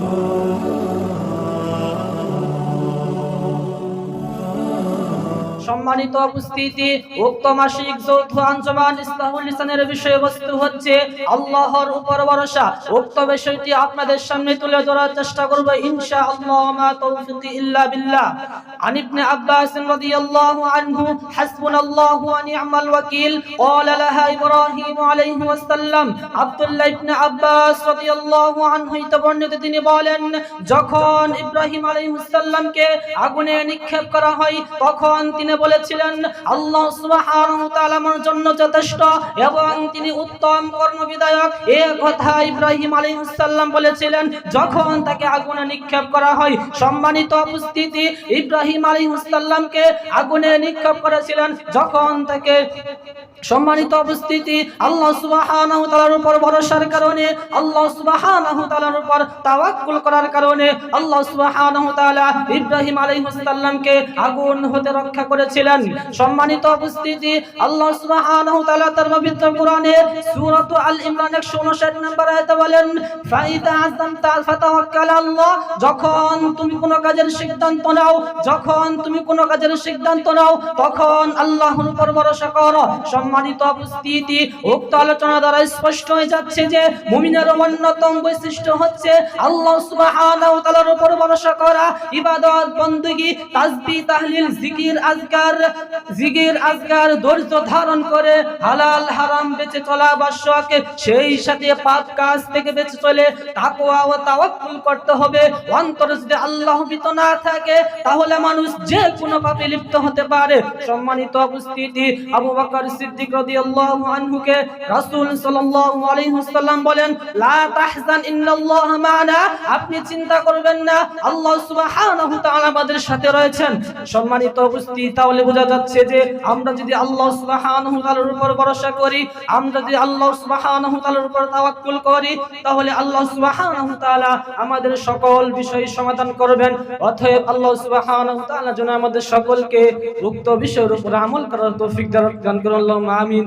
Oh. সম্মানিত উপস্থিতি উক্ত মাসিক যৌথ আঞ্জমান ইসলাহুল ইসলামের বিষয়বস্তু হচ্ছে আল্লাহর উপর ভরসা উক্ত বিষয়টি আপনাদের সামনে তুলে ধরার চেষ্টা করব ইনশাআল্লাহ মা তৌফিকি ইল্লা বিল্লাহ عن ابن عباس رضي الله عنه حسبنا الله ونعم الوكيل قال لها إبراهيم عليه وسلم عبد الله ابن عباس رضي الله عنه বর্ণিত তিনি বলেন যখন ইব্রাহিম আলাইহিস সালামকে আগুনে নিক্ষেপ করা হয় তখন তিনি বলেছিলেন, আল্লাহ আমার জন্য যথেষ্ট এবং তিনি উত্তম কর্মবিধায়ক। এ কথা ইব্রাহিম বলেছিলেন, যখন তাকে আগুনে নিক্ষেপ করা হয়, সম্মানিত উপস্থিতি, ইব্রাহিম আগুনে নিক্ষেপ করেছিলেন। যখন তাকে সম্মানিত আল্লাহ উপর ভরসার কারণে, আল্লাহ উপর তাওয়াক্কুল করার কারণে, আল্লাহ সুবহানাহু ইব্রাহিম আগুন হতে রক্ষা করেছিলেন সম্মানিত উপস্থিতি, আল্লাহ সুবহানাহু তাআলা তার পবিত্র কোরআনে সূরাতু আল ইমরান 159 নম্বর আয়াতে বলেন, ফাইদা আযমতা ফাতাওয়াক্কাল আল্লাহ যখন তুমি কোনো কাজের সিদ্ধান্ত নাও, যখন তুমি কোনো কাজের সিদ্ধান্ত নাও, তখন আল্লাহর উপর ভরসা করো। সম্মানিত উপস্থিতি, উক্ত আলোচনা দ্বারা স্পষ্ট হয়ে যাচ্ছে যে মুমিনের অন্যতম বৈশিষ্ট্য হচ্ছে আল্লাহ সুবহানাহু তাআলার উপর ভরসা করা, ইবাদত বندگی তাসবিহ তাহলিল, জিকির আজকার আজকার ধৈর্য ধারণ করে হালাল হারাম বেঁচে চলা সেই সাথে পাপ কাজ থেকে বেঁচে চলে ও তাওয়াক্কুল করতে হবে। যদি আল্লাহ ভীত না থাকে, তাহলে মানুষ যে কোনো পাপে লিপ্ত হতে পারে। সম্মানিত উপস্থিতি, আবু বকর সিদ্দিক রাদিয়াল্লাহু আনহুকে রাসূল সাল্লাল্লাহু আলাইহি ওয়াসাল্লাম বলেন, লা তাহজান ইন্নাল্লাহ মা'না। আপনি চিন্তা করবেন না, আল্লাহ সুবহানাহু তাআলা আমাদের সাথে রয়েছেন। সম্মানিত উপস্থিতি তাহলে বোঝা যাচ্ছে যে আমরা যদি আল্লাহ সুবহানাহু উপর ভরসা করি, আমরা যদি আল্লাহ সুবহানাহু উপর তাওয়াক্কুল করি, তাহলে আল্লাহ সুবহানাহু তাআলা আমাদের সকল বিষয় সমাধান করবেন। অতএব আল্লাহ সুবহানাহু তাআলা যেন আমাদের সকলকে উক্ত বিষয়ের উপর আমল করার তৌফিক দান করুন। আমিন।